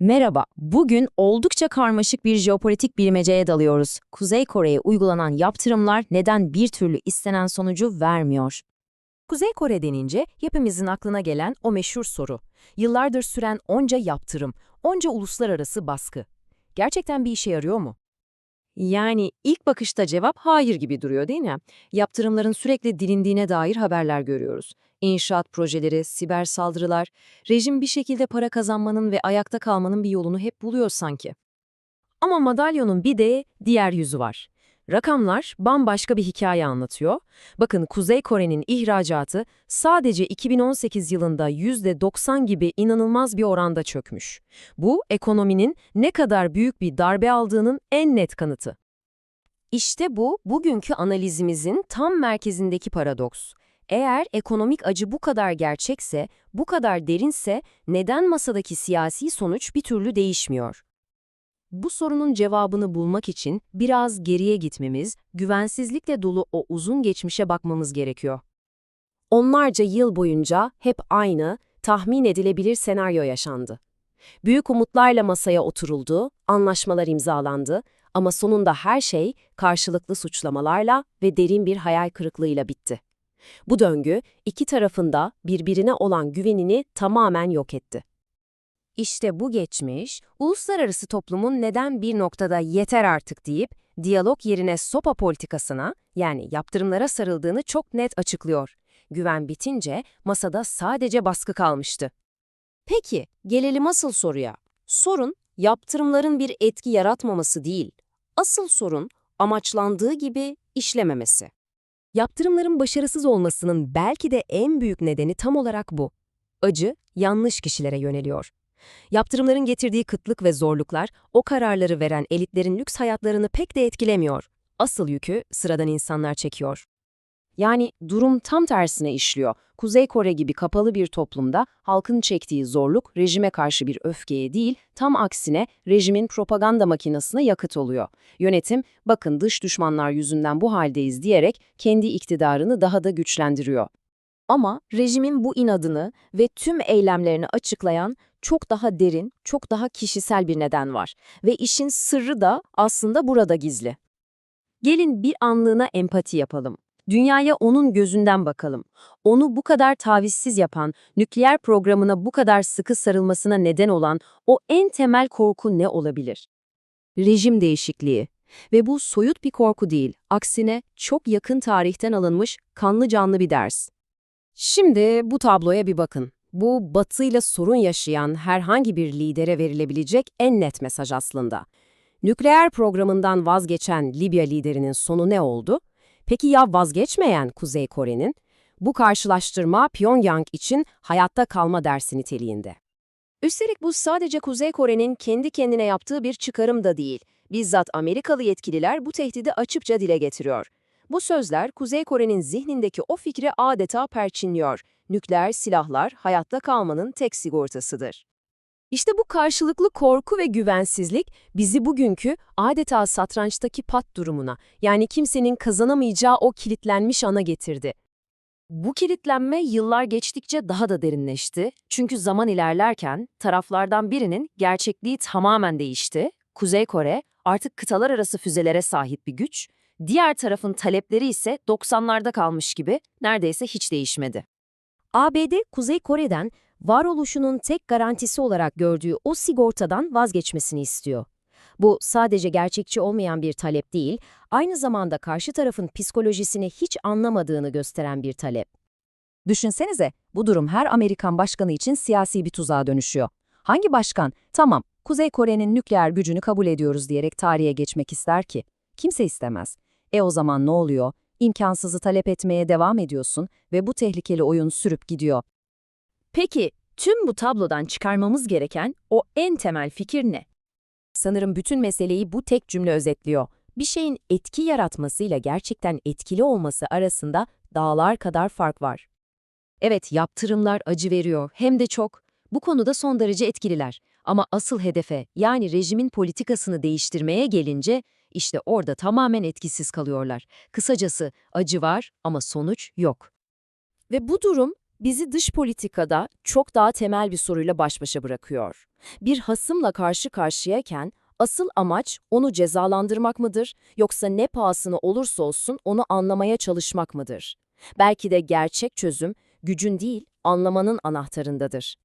Merhaba, bugün oldukça karmaşık bir jeopolitik bilmeceye dalıyoruz. Kuzey Kore'ye uygulanan yaptırımlar neden bir türlü istenen sonucu vermiyor? Kuzey Kore denince hepimizin aklına gelen o meşhur soru. Yıllardır süren onca yaptırım, onca uluslararası baskı. Gerçekten bir işe yarıyor mu? Yani ilk bakışta cevap hayır gibi duruyor değil mi? Yaptırımların sürekli dilindiğine dair haberler görüyoruz. İnşaat projeleri, siber saldırılar, rejim bir şekilde para kazanmanın ve ayakta kalmanın bir yolunu hep buluyor sanki. Ama madalyonun bir de diğer yüzü var. Rakamlar bambaşka bir hikaye anlatıyor. Bakın Kuzey Kore'nin ihracatı sadece 2018 yılında %90 gibi inanılmaz bir oranda çökmüş. Bu ekonominin ne kadar büyük bir darbe aldığının en net kanıtı. İşte bu bugünkü analizimizin tam merkezindeki paradoks. Eğer ekonomik acı bu kadar gerçekse, bu kadar derinse neden masadaki siyasi sonuç bir türlü değişmiyor? Bu sorunun cevabını bulmak için biraz geriye gitmemiz, güvensizlikle dolu o uzun geçmişe bakmamız gerekiyor. Onlarca yıl boyunca hep aynı, tahmin edilebilir senaryo yaşandı. Büyük umutlarla masaya oturuldu, anlaşmalar imzalandı ama sonunda her şey karşılıklı suçlamalarla ve derin bir hayal kırıklığıyla bitti. Bu döngü iki tarafında birbirine olan güvenini tamamen yok etti. İşte bu geçmiş, uluslararası toplumun neden bir noktada yeter artık deyip, diyalog yerine sopa politikasına, yani yaptırımlara sarıldığını çok net açıklıyor. Güven bitince masada sadece baskı kalmıştı. Peki, gelelim asıl soruya. Sorun, yaptırımların bir etki yaratmaması değil. Asıl sorun, amaçlandığı gibi işlememesi. Yaptırımların başarısız olmasının belki de en büyük nedeni tam olarak bu. Acı, yanlış kişilere yöneliyor. Yaptırımların getirdiği kıtlık ve zorluklar o kararları veren elitlerin lüks hayatlarını pek de etkilemiyor. Asıl yükü sıradan insanlar çekiyor. Yani durum tam tersine işliyor. Kuzey Kore gibi kapalı bir toplumda halkın çektiği zorluk rejime karşı bir öfkeye değil, tam aksine rejimin propaganda makinesine yakıt oluyor. Yönetim, bakın dış düşmanlar yüzünden bu haldeyiz diyerek kendi iktidarını daha da güçlendiriyor. Ama rejimin bu inadını ve tüm eylemlerini açıklayan çok daha derin, çok daha kişisel bir neden var. Ve işin sırrı da aslında burada gizli. Gelin bir anlığına empati yapalım. Dünyaya onun gözünden bakalım. Onu bu kadar tavizsiz yapan, nükleer programına bu kadar sıkı sarılmasına neden olan o en temel korku ne olabilir? Rejim değişikliği. Ve bu soyut bir korku değil, aksine çok yakın tarihten alınmış kanlı canlı bir ders. Şimdi bu tabloya bir bakın. Bu batıyla sorun yaşayan herhangi bir lidere verilebilecek en net mesaj aslında. Nükleer programından vazgeçen Libya liderinin sonu ne oldu? Peki ya vazgeçmeyen Kuzey Kore'nin? Bu karşılaştırma Pyongyang için hayatta kalma dersi niteliğinde. Üstelik bu sadece Kuzey Kore'nin kendi kendine yaptığı bir çıkarım da değil. Bizzat Amerikalı yetkililer bu tehdidi açıkça dile getiriyor. Bu sözler Kuzey Kore'nin zihnindeki o fikri adeta perçinliyor. Nükleer silahlar hayatta kalmanın tek sigortasıdır. İşte bu karşılıklı korku ve güvensizlik bizi bugünkü adeta satrançtaki pat durumuna, yani kimsenin kazanamayacağı o kilitlenmiş ana getirdi. Bu kilitlenme yıllar geçtikçe daha da derinleşti. Çünkü zaman ilerlerken taraflardan birinin gerçekliği tamamen değişti. Kuzey Kore artık kıtalar arası füzelere sahip bir güç, diğer tarafın talepleri ise 90'larda kalmış gibi neredeyse hiç değişmedi. ABD, Kuzey Kore'den varoluşunun tek garantisi olarak gördüğü o sigortadan vazgeçmesini istiyor. Bu sadece gerçekçi olmayan bir talep değil, aynı zamanda karşı tarafın psikolojisini hiç anlamadığını gösteren bir talep. Düşünsenize, bu durum her Amerikan başkanı için siyasi bir tuzağa dönüşüyor. Hangi başkan, tamam, Kuzey Kore'nin nükleer gücünü kabul ediyoruz diyerek tarihe geçmek ister ki? Kimse istemez. E o zaman ne oluyor? İmkansızı talep etmeye devam ediyorsun ve bu tehlikeli oyun sürüp gidiyor. Peki, tüm bu tablodan çıkarmamız gereken o en temel fikir ne? Sanırım bütün meseleyi bu tek cümle özetliyor. Bir şeyin etki yaratmasıyla gerçekten etkili olması arasında dağlar kadar fark var. Evet, yaptırımlar acı veriyor, hem de çok. Bu konuda son derece etkililer. Ama asıl hedefe, yani rejimin politikasını değiştirmeye gelince, işte orada tamamen etkisiz kalıyorlar. Kısacası acı var ama sonuç yok. Ve bu durum bizi dış politikada çok daha temel bir soruyla baş başa bırakıyor. Bir hasımla karşı karşıyayken asıl amaç onu cezalandırmak mıdır yoksa ne pahasına olursa olsun onu anlamaya çalışmak mıdır? Belki de gerçek çözüm gücün değil, anlamanın anahtarındadır.